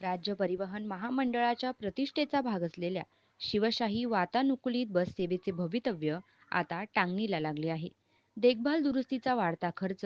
राज्य परिवहन महामंडळाच्या प्रतिष्ठेचा भाग असलेल्या शिवशाही वातानुकूलित बससेवेचे भवितव्य आता टांगणीला लागले आहे. देखभाल दुरुस्तीचा वाढता खर्च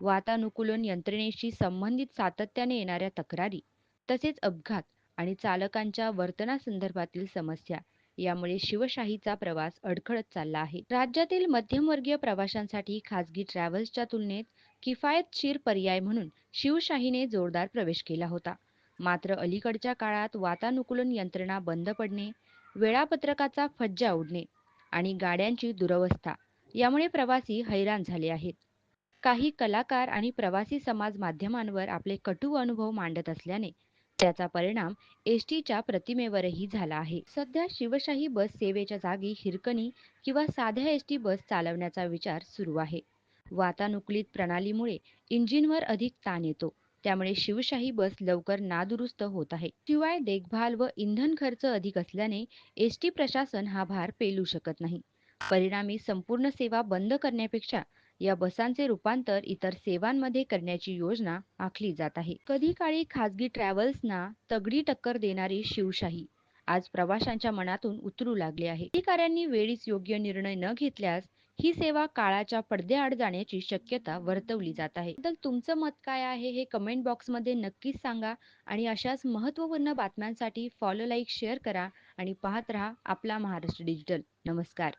वातानुकूलन यंत्रणेशी संबंधित सातत्याने येणाऱ्या तक्रारी तसेच अपघात आणि चालकांच्या वर्तनासंदर्भातील समस्या यामुळे शिवशाहीचा प्रवास अडखळत चालला आहे. राज्यातील मध्यमवर्गीय प्रवाशांसाठी खासगी ट्रॅव्हल्सच्या तुलनेत किफायतशीर पर्याय म्हणून शिवशाहीने जोरदार प्रवेश केला होता. मात्र अलीकडच्या काळात वातानुकूलन यंत्रणा बंद पडणे वेळापत्रकाचा फज्जा उडणे आणि गाड्यांची दुरवस्था यामुळे प्रवासी हैराण झाले आहेत. काही कलाकार आणि प्रवासी समाज माध्यमांवर आपले कटू अनुभव मांडत असल्याने त्याचा परिणाम एसटीच्या प्रतिमेवरही झाला आहे. सध्या शिवशाही बस सेवेच्या जागी हिरकणी किंवा साध्या एस टी बस चालवण्याचा विचार सुरू आहे. वातानुकूलित प्रणालीमुळे इंजिनवर अधिक ताण येतो. त्यामुळे शिवशाही बस लवकर नादुरुस्त होत आहे. शिवाय देखभाल व इंधन खर्च अधिक असल्याने एस टी प्रशासन हा भार पेलू शकत नाही. परिणामी संपूर्ण सेवा बंद करण्यापेक्षा या बसांचे रूपांतर इतर सेवांमध्ये करण्याची योजना आखली जात आहे. कधी काळी खासगी ट्रॅव्हल्सना तगडी टक्कर देणारी शिवशाही आज प्रवाशांच्या मनातून उतरू लागले आहे. अधिकाऱ्यांनी वेळीच योग्य निर्णय न घेतल्यास ही सेवा काळाच्या पडद्याआड जाण्याची शक्यता वर्तवली जात आहे. तर तुमचं मत काय आहे हे कमेंट बॉक्समध्ये नक्कीच सांगा आणि अशाच महत्त्वपूर्ण बातम्यांसाठी फॉलो लाईक शेअर करा आणि पाहत रहा आपला महाराष्ट्र डिजिटल नमस्कार.